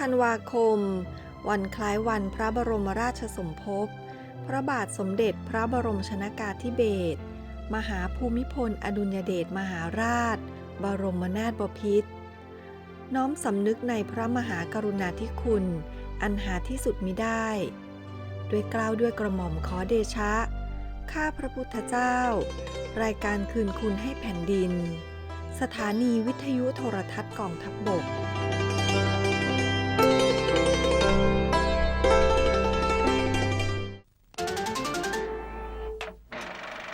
ธันวาคม วันคล้ายวันพระบรมราชสมภพ พระบาทสมเด็จพระบรมชนากาธิเบศร มหาภูมิพล อดุลยเดชมหาราช บรมนาถบพิตร น้อมสำนึกในพระมหากรุณาธิคุณ อันหาที่สุดมิได้ ด้วยกล้าวด้วยกระหม่อมขอเดชะ ข้าพระพุทธเจ้า รายการคืนคุณให้แผ่นดิน สถานีวิทยุโทรทัศน์กองทัพบบก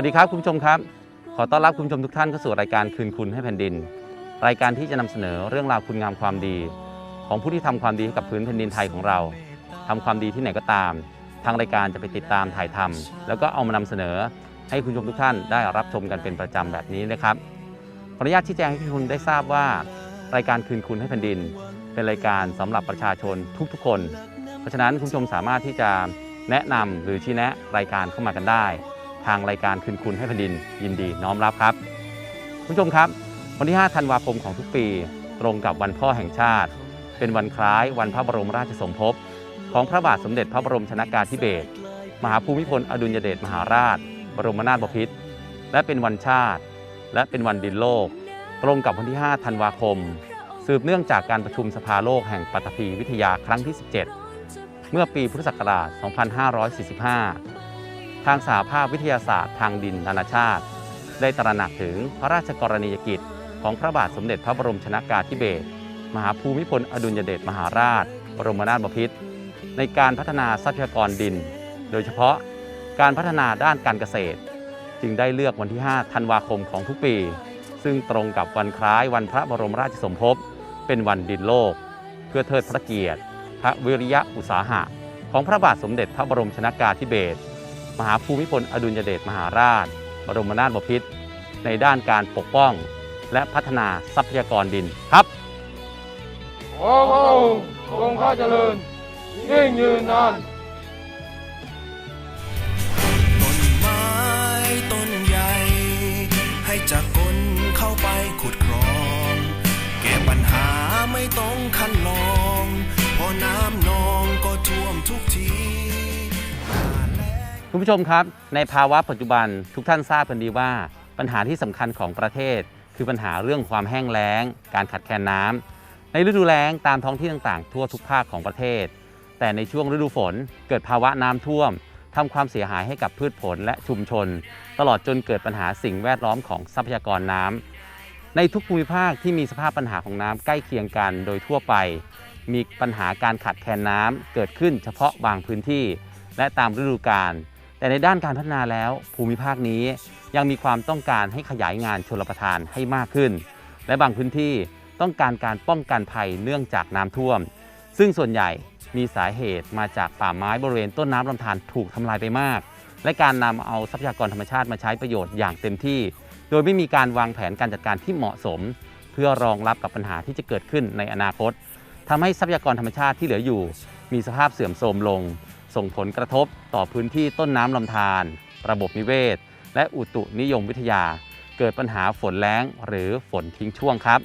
วัสดีครับคุณผู้ชมครับ ขอต้อนรับคุณผู้ชมทุกท่านเข้าสู่รายการคืนคุณให้แผ่นดิน รายการที่จะนำเสนอเรื่องราวคุณงามความดี ของผู้ที่ทำความดีให้กับพื้นแผ่นดินไทยของเราทำความดีที่ไหนก็ตาม ทางรายการจะไปติดตามถ่ายทำแล้วก็เอามานำเสนอให้คุณผู้ชมทุกท่านได้รับชมกันเป็นประจำแบบนี้นะครับขออนุญาตชี้แจงให้คุณได้ทราบว่า รายการคืนคุณให้แผ่นดิน เป็นรายการสำหรับประชาชนทุกๆคน เพราะฉะนั้นคุณผู้ชมสามารถที่จะแนะนำหรือชี้แนะรายการเข้ามากันได้ ทางรายการคืนคุณให้แผ่นดินยินดีน้อมรับครับคุณผู้ชมครับ วันที่ 5 ธันวาคมของทุกปี ตรงกับวันพ่อแห่งชาติ เป็นวันคล้ายวันพระบรมราชสมภพของพระบาทสมเด็จพระบรมชนากาธิเบศรมหาภูมิพลอดุลยเดชมหาราช บรมนาถบพิตรและเป็นวันชาติ และเป็นวันดินโลก ตรงกับวันที่ 5 ธันวาคม สืบเนื่องจากการประชุมสภาโลกแห่งปัตภีวิทยาครั้งที่ 17 เมื่อปีพุทธศักราช 2545 ทางสหภาพวิทยาศาสตร์ทางดินนานาชาติ ได้ตระหนักถึงพระราชกรณียกิจ ของพระบาทสมเด็จพระบรมชนากาธิเบศรมหาภูมิพลอดุลยเดชมหาราช บรมนาถบพิตรในการพัฒนาทรัพยากรดิน โดยเฉพาะการพัฒนาด้านการเกษตร จึงได้เลือกวันที่ 5 ธันวาคมของทุกปี ซึ่งตรงกับวันคล้ายวันพระบรมราชสมภพเป็นวันดินโลก เพื่อเทิดพระเกียรติ พระวิริยะอุตสาหะ ของพระบาทสมเด็จพระบรมชนากาธิเบศร มหาภูมิพลอดุลยเดชมหาราช บรมนาถบพิตรในด้านการปกป้อง และพัฒนาทรัพยากรดินครับขอพระองค์ทรงพระเจริญ ยิ่งยืนนานต้นไม้ต้นใหญ่ ให้จากคนเข้าไปขุดครองแก้ปัญหาไม่ต้องคันลองเพอน้ำนองก็ท่วมทุกทีหน้าแล้ง คุณผู้ชมครับ ในภาวะปัจจุบันทุกท่านทราบกันดีว่า ปัญหาที่สำคัญของประเทศ คือปัญหาเรื่องความแห้งแล้ง การขาดแคลนน้ำในฤดูแล้งตามท้องที่ต่างๆ ทั่วทุกภาคของประเทศ แต่ในช่วงฤดูฝนเกิดภาวะน้ำท่วมทำความเสียหายให้กับพืชผลและชุมชน ตลอดจนเกิดปัญหาสิ่งแวดล้อมของทรัพยากรน้ำในทุกภูมิภาคที่มีสภาพปัญหาของน้ำใกล้เคียงกันโดยทั่วไป มีปัญหาการขาดแคลนน้ำเกิดขึ้นเฉพาะบางพื้นที่ และตามฤดูกาล แต่ในด้านการพัฒนาแล้วภูมิภาคนี้ยังมีความต้องการให้ขยายงานชลประทานให้มากขึ้น และบางพื้นที่ต้องการการป้องกันภัยเนื่องจากน้ำท่วม ซึ่งส่วนใหญ่มีสาเหตุมาจากป่าไม้บริเวณต้นน้ำลำธารถูกทำลายไปมาก และการนำเอาทรัพยากรธรรมชาติมาใช้ประโยชน์อย่างเต็มที่ โดยไม่มีการวางแผนการจัดการที่เหมาะสม เพื่อรองรับกับปัญหาที่จะเกิดขึ้นในอนาคตทำให้ทรัพยากรธรรมชาติที่เหลืออยู่ มีสภาพเสื่อมโทรมลง ส่งผลกระทบต่อพื้นที่ต้นน้ำลำธารระบบนิเวศ และอุตุนิยมวิทยา เกิดปัญหาฝนแล้งหรือฝนทิ้งช่วงครับ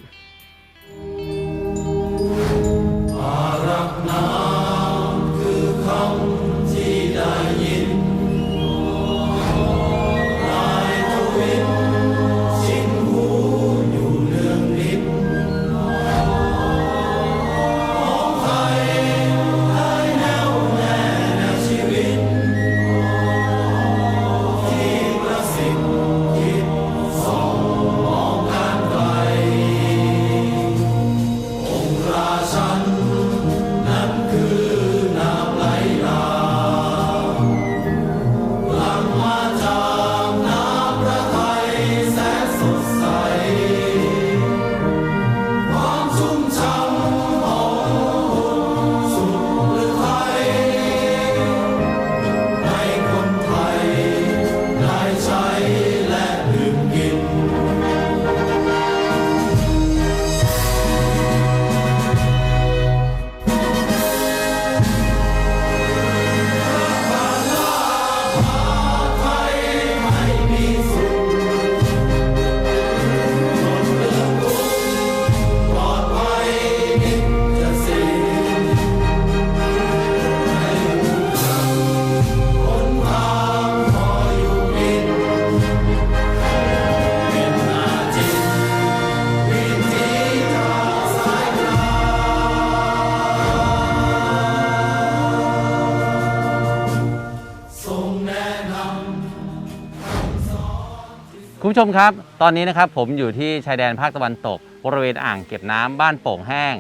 ผู้ชมครับ ตอนนี้นะครับผมอยู่ที่ชายแดนภาคตะวันตก บริเวณอ่างเก็บน้ำบ้านโป่งแห้ง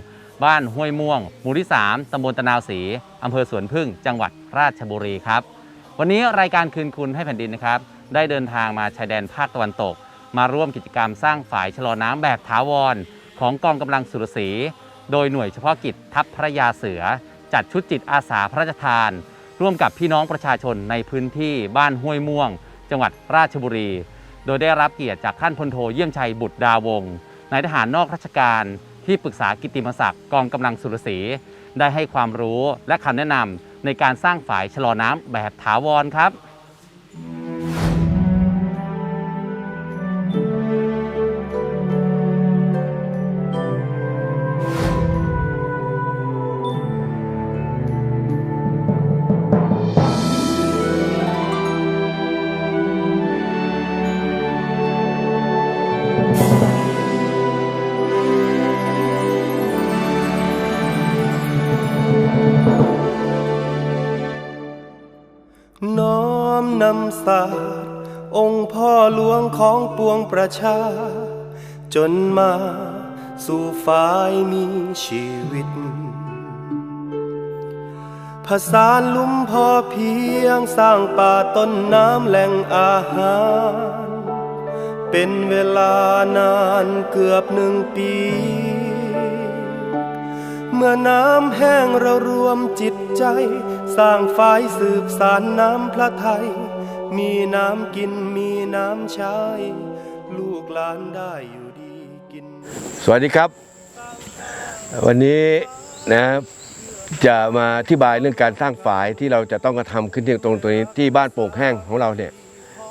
บ้านห้วยม่วง หมู่ที่ 3ตำบลตะนาวศรีอำเภอสวนพึ่ง จังหวัดราชบุรีครับ วันนี้รายการคืนคุณให้แผ่นดินนะครับ ได้เดินทางมาชายแดนภาคตะวันตก มาร่วมกิจกรรมสร้างฝายชะลอน้ำแบบถาวร ของกองกำลังสุรศรีโดยหน่วยเฉพาะกิจทัพพระยาเสือ จัดชุดจิตอาสาพระราชทาน ร่วมกับพี่น้องประชาชนในพื้นที่บ้านห้วยม่วง จังหวัดราชบุรี โดยได้รับเกียรติจากท่านพลโทเยี่ยมชัยบุตรดาวงศ์นายทหารนอกราชการที่ปรึกษากิติมศักดิ์กองกำลังสุรศรีได้ให้ความรู้และคำแนะนำในการสร้างฝายชะลอน้ำแบบถาวรครับ ศาสตร์ องค์พ่อหลวงของปวงประชา จนมาสู่ฝ่ายมีชีวิต ผสานลุ่มพอเพียงสร้างป่าต้นน้ำแหล่งอาหาร เป็นเวลานานเกือบหนึ่งปี เมื่อน้ำแห้งเรารวมจิตใจ สร้างฝ่ายสืบสารน้ำพระไทย มีน้ำกินมีน้ำใช้ ลูกหลานได้อยู่ดีกิน สวัสดีครับ วันนี้นะจะมาอธิบายเรื่องการสร้างฝายที่เราจะต้องกระทำขึ้นที่ตรงตัวนี้ที่บ้านโป่งแห้งของเราเนี่ย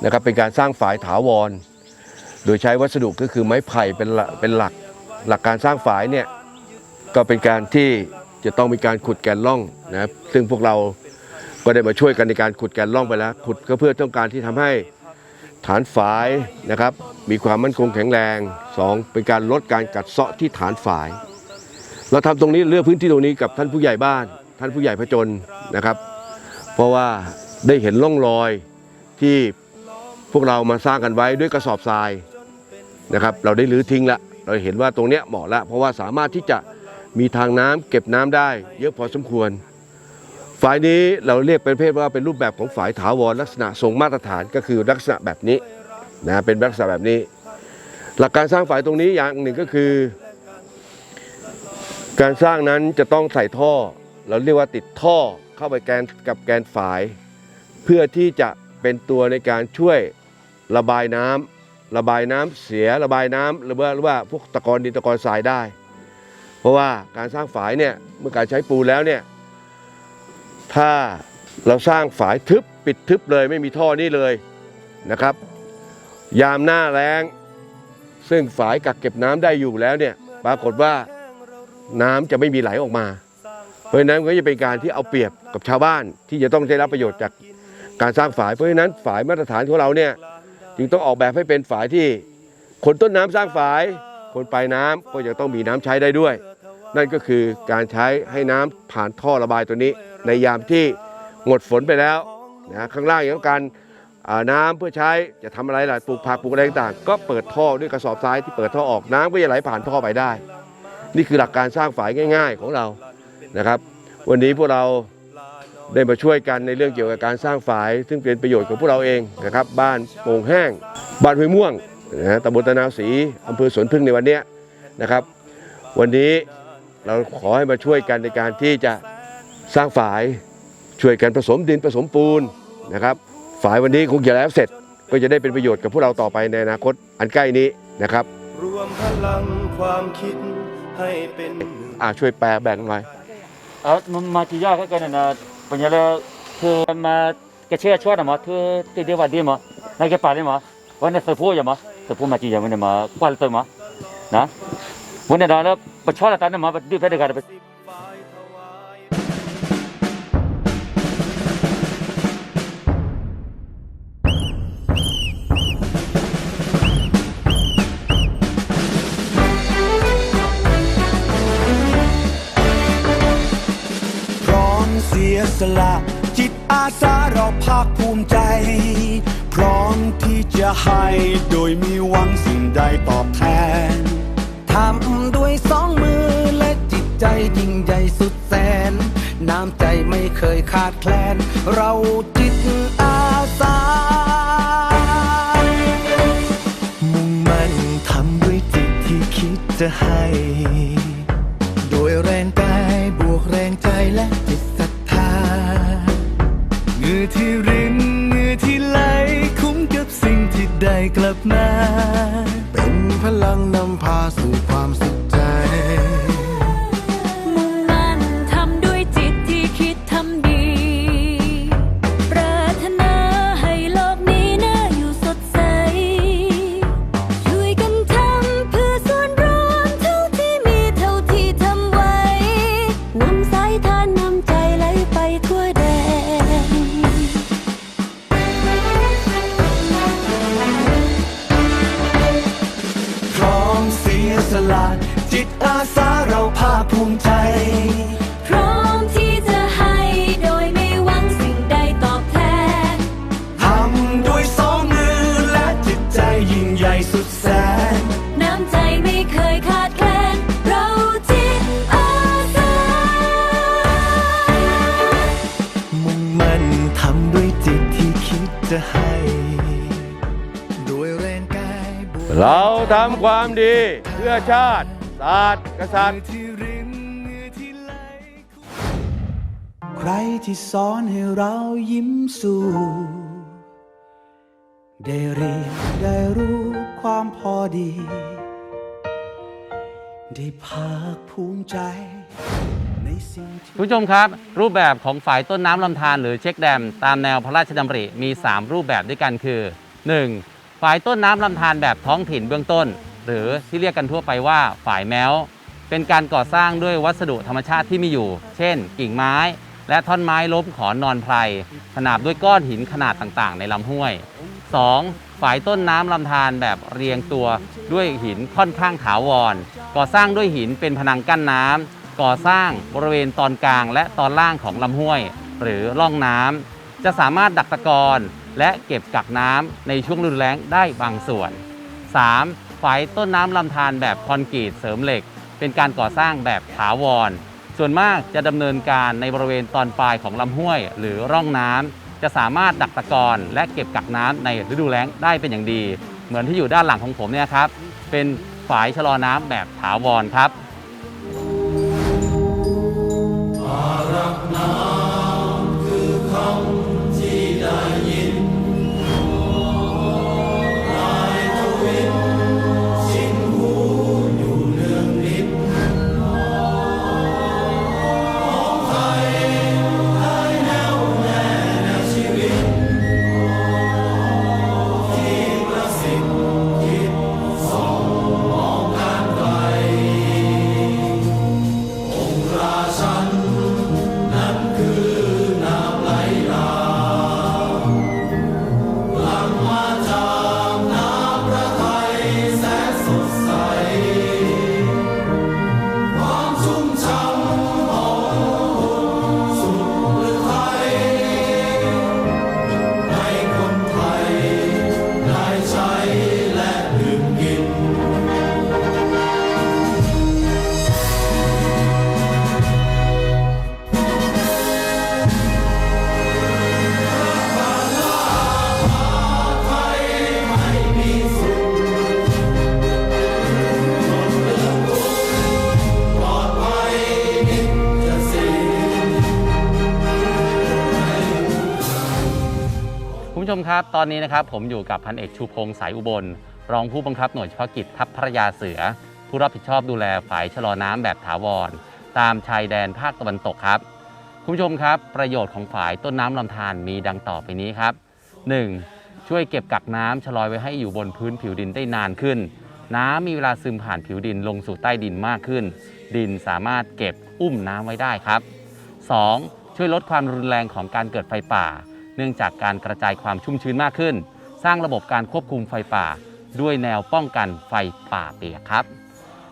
นะครับเป็นการสร้างฝายถาวร โดยใช้วัสดุก็คือไม้ไผ่เป็นเป็นหลักหลักการสร้างฝายเนี่ยก็เป็นการที่จะต้องมีการขุดแกนร่องนะครับซึ่งพวกเรา ก็ได้มาช่วยกันในการขุดแกนร่องไปแล้ว ขุดก็เพื่อต้องการที่ทำให้ฐานฝายนะครับ มีความมั่นคงแข็งแรงสองเป็นการลดการกัดเซาะที่ฐานฝาย เราทำตรงนี้เลือกพื้นที่ตรงนี้กับท่านผู้ใหญ่บ้าน ท่านผู้ใหญ่พจนนะครับ เพราะว่าได้เห็นร่องรอยที่พวกเรามาสร้างกันไว้ด้วยกระสอบทรายนะครับ เราได้รื้อทิ้งละเราเห็นว่าตรงเนี้ยเหมาะละเพราะว่าสามารถที่จะมีทางน้ำเก็บน้ำได้ เยอะพอสมควร ฝายนี้เราเรียกเป็นเพศว่าเป็นรูปแบบของฝายถาวรลักษณะทรงมาตรฐานก็คือลักษณะแบบนี้นะเป็นลักษณะแบบนี้ หลักการสร้างฝายตรงนี้อย่างหนึ่งก็คือ การสร้างนั้นจะต้องใส่ท่อ เราเรียกว่าติดท่อเข้าไปแกนกับแกนฝาย เพื่อที่จะเป็นตัวในการช่วยระบายน้ำระบายน้ำเสียระบายน้ำหรือว่าหรือว่าพวกตะกอนดินตะกอนทรายได้ เพราะว่าการสร้างฝายเนี่ยเมื่อการใช้ปูแล้วเนี่ย ถ้าเราสร้างฝายทึบปิดทึบเลยไม่มีท่อนี่เลยนะครับ ยามหน้าแรงซึ่งฝายกักเก็บน้ำได้อยู่แล้วเนี่ยปรากฏว่าน้ำจะไม่มีไหลออกมา เพราะฉะนั้นก็จะเป็นการที่เอาเปรียบกับชาวบ้านที่จะต้องได้รับประโยชน์จากการสร้างฝาย เพราะฉะนั้นฝายมาตรฐานของเราเนี่ยจึงต้องออกแบบให้เป็นฝายที่คนต้นน้ำสร้างฝาย คนปลายน้ำก็จะต้องมีน้ำใช้ได้ด้วย นั่นก็คือการใช้ให้น้ำผ่านท่อระบายตัวนี้ ในยามที่หมดฝนไปแล้วนะข้างล่างอยังต้องการน้ำเพื่อใช้จะทำอะไรล่ะปลูกผักปลูกอะไรต่างๆ ก็เปิดท่อด้วยกระสอบทรายที่เปิดท่อออกน้ำก็จะไหลผ่านท่อไปได้ นี่คือหลักการสร้างฝายง่าย ๆของเรานะครับ วันนี้พวกเราได้มาช่วยกันในเรื่องเกี่ยวกับการสร้างฝาย ซึ่งเป็นประโยชน์ของพวกเราเองนะครับ บ้านโป่งแห้ง บ้านห้วยม่วงนะฮะตำบลตะนาวศรีอำเภอสวนพึ่งในวันนี้นะครับ วันนี้เราขอให้มาช่วยกันในการที่จะ สร้างฝายช่วยกันผสมดินผสมปูนนะครับฝายวันนี้คงจะแล้วเสร็จก็จะได้เป็นประโยชน์กับพวกเราต่อไปในอนาคตอันใกล้นี้นะครับรวมพลังความคิดให้เป็นหนึ่งอ่าช่วยแปลแบ่งหน่อยเอามันมาที่ยากกันนะปัญญาแล้วคือมาแกเชื่อชวดมาคือติดเดียววันดีมานั่นแกป่าเลยมาวันนี้สืบพูดยังมาสืบพูดมาจีอย่างวันนี้มาควันตัวมานะวันนี้เราแล้วประชดตานมาดีไปเด็กกัน ยิ่งใหญ่สุดแสน น้ำใจไม่เคยขาดแคลน เราจิตอาสา มุ่งมั่นทำด้วยจิตที่คิดจะให้ โดยแรงกายบวกแรงใจและจิตศรัทธาเงื่อที่รินเงื่อที่ไหลคุ้มกับสิ่งที่ได้กลับมา เป็นพลังนำพาสู่ความสุข สุดแสน น้ำใจไม่เคยขาดแคลน เราจิตอาสา มุ่งมั่นทำด้วยจิตที่คิดจะให้โดยแรงกายบวกเราทำความดีเพื่อชาติ ศาสตร์กษัตริย์ ที่รินเหงื่อที่ไหลใครที่สอนให้เรายิ้มสู่ ได้เรียนได้รู้ความพอดี ได้ภาคภูมิใจ ในสิ่งที่ คุณผู้ชมครับ รูปแบบของฝายต้นน้ำลำธารหรือเช็คแดม ตามแนวพระราชดำริมี 3 รูปแบบด้วยกันคือ 1. ฝายต้นน้ำลำธารแบบท้องถิ่นเบื้องต้น หรือที่เรียกกันทั่วไปว่าฝายแมวเป็นการก่อสร้างด้วยวัสดุธรรมชาติที่มีอยู่ เช่น กิ่งไม้ และท่อนไม้ล้มขอนนอนไพรขนาบด้วยก้อนหินขนาดต่างๆ ในลำห้วย 2. ฝายต้นน้ำลำธารแบบเรียงตัวด้วยหินค่อนข้างถาวร ก่อสร้างด้วยหินเป็นพนังกั้นน้ำก่อสร้างบริเวณตอนกลางและตอนล่างของลำห้วย หรือร่องน้ำจะสามารถดักตะกอนและเก็บกักน้ำในช่วงฤดูแล้งได้บางส่วน 3. ฝายต้นน้ำลำธารแบบคอนกรีตเสริมเหล็ก เป็นการก่อสร้างแบบถาวร ส่วนมากจะดำเนินการในบริเวณตอนปลายของลำห้วย หรือร่องน้ำ จะสามารถดักตะกอนและเก็บกักน้ำในฤดูแล้งได้เป็นอย่างดี เหมือนที่อยู่ด้านหลังของผมเนี่ยครับเป็นฝายชะลอน้ำแบบถาวรครับ ครับ ตอนนี้นะครับผมอยู่กับพันเอกชูพงษ์สายอุบล รองผู้บังคับหน่วยเฉพาะกิจทัพพระยาเสือ ผู้รับผิดชอบดูแลฝ่ายชะลอน้ำแบบถาวร ตามชายแดนภาคตะวันตกครับ คุณผู้ชมครับ ประโยชน์ของฝ่ายต้นน้ำลำธารมีดังต่อไปนี้ครับ 1. ช่วยเก็บกักน้ำชะลอยไว้ให้อยู่บนพื้นผิวดินได้นานขึ้น น้ำมีเวลาซึมผ่านผิวดินลงสู่ใต้ดินมากขึ้น ดินสามารถเก็บอุ้มน้ำไว้ได้ครับ 2. ช่วยลดความรุนแรงของการเกิดไฟป่า เนื่องจากการกระจายความชุ่มชื้นมากขึ้น สร้างระบบการควบคุมไฟป่า ด้วยแนวป้องกันไฟป่าเปียกครับ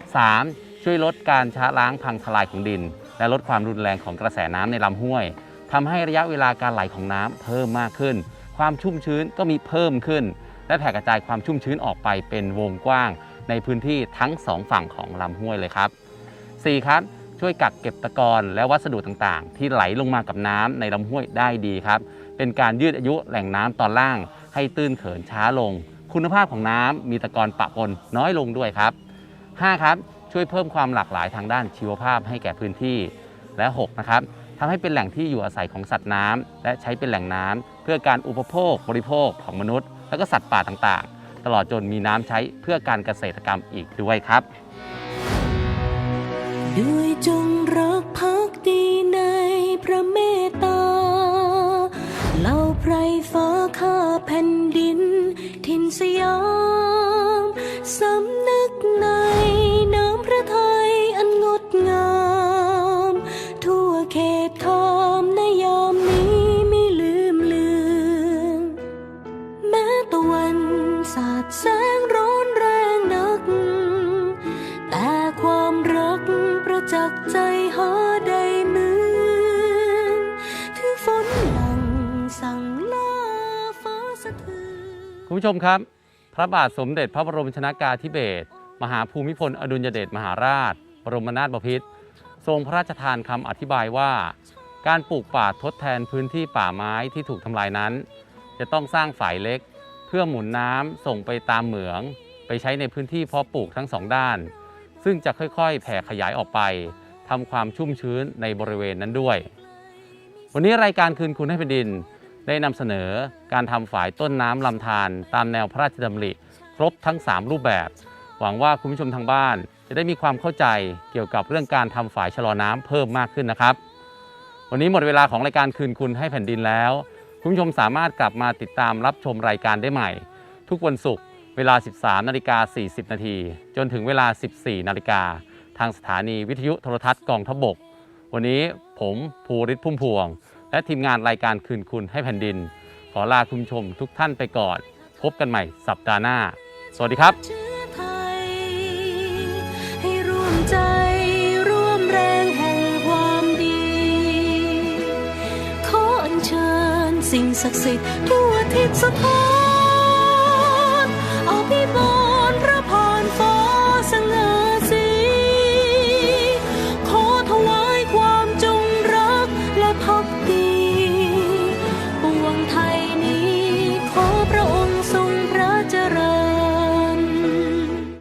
3. ช่วยลดการช้าล้างพังทลายของดิน และลดความรุนแรงของกระแสน้ำในลำห้วยทำให้ระยะเวลาการไหลของน้ำเพิ่มมากขึ้น ความชุ่มชื้นก็มีเพิ่มขึ้น และแผ่กระจายความชุ่มชื้นออกไปเป็นวงกว้าง ในพื้นที่ทั้งสองฝั่งของลำห้วยเลยครับ 4. ครับช่วยกักเก็บตะกอนและวัสดุต่างๆ ที่ไหลลงมากับน้ำในลำห้วยได้ดีครับ เป็นการยืดอายุแหล่งน้ำตอนล่าง ให้ตื้นเขินช้าลง คุณภาพของน้ำมีตะกอนปะปนน้อยลงด้วยครับ 5. ครับช่วยเพิ่มความหลากหลายทางด้านชีวภาพให้แก่พื้นที่ และ 6 นะครับทำให้เป็นแหล่งที่อยู่อาศัยของสัตว์น้ำและใช้เป็นแหล่งน้ำเพื่อการอุปโภคบริโภคของมนุษย์ และก็สัตว์ป่าต่างๆ ตลอดจนมีน้ำใช้เพื่อการเกษตรกรรมอีกด้วยครับ ด้วยจงรักภักดีในพระเม ฟ้าข้าแผ่นดิน ทินสยาม สำนึกในน้ำพระทัยอันงดงาม ทั่วเขตคามในยามนี้ไม่ลืมเลือนแม้ตะวันสาดแสงร้อนแรงนัก แต่ความรักประจักษ์ใจหาได้ คุณผู้ชมครับ พระบาทสมเด็จพระบรมชนากาธิเบศรมหาภูมิพลอดุลยเดชมหาราช บรมนาถบพิตรทรงพระราชทานคำอธิบายว่า การปลูกป่าทดแทนพื้นที่ป่าไม้ที่ถูกทำลายนั้น จะต้องสร้างฝายเล็ก เพื่อหมุนน้ำส่งไปตามเหมือง ไปใช้ในพื้นที่เพาะปลูกทั้งสองด้าน ซึ่งจะค่อยๆ แผ่ขยายออกไปทำความชุ่มชื้นในบริเวณนั้นด้วย วันนี้รายการคืนคุณให้แผ่นดิน ได้นำเสนอการทำฝายต้นน้ำลำธารตามแนวพระราชดำริ ครบทั้ง 3 รูปแบบ หวังว่าคุณผู้ชมทางบ้าน จะได้มีความเข้าใจเกี่ยวกับเรื่องการทำฝายชะลอน้ำเพิ่มมากขึ้นนะครับ วันนี้หมดเวลาของรายการคืนคุณให้แผ่นดินแล้ว คุณผู้ชมสามารถกลับมาติดตามรับชมรายการได้ใหม่ ทุกวันศุกร์เวลา 13นาฬิกา40นาทีจนถึงเวลา 14นาฬิกาทางสถานีวิทยุโทรทัศน์กองทบก วันนี้ผมภูริศพุ่มพวง และทีมงานรายการคืนคุณให้แผ่นดิน ขอลาคุณผู้ชมทุกท่านไปก่อน พบกันใหม่สัปดาห์หน้า สวัสดีครับ เชื้อไทย ให้ร่วมใจร่วมแรงแห่งความดี ขออัญเชิญสิ่งศักดิ์สิทธิ์ทั่วทิศสถาน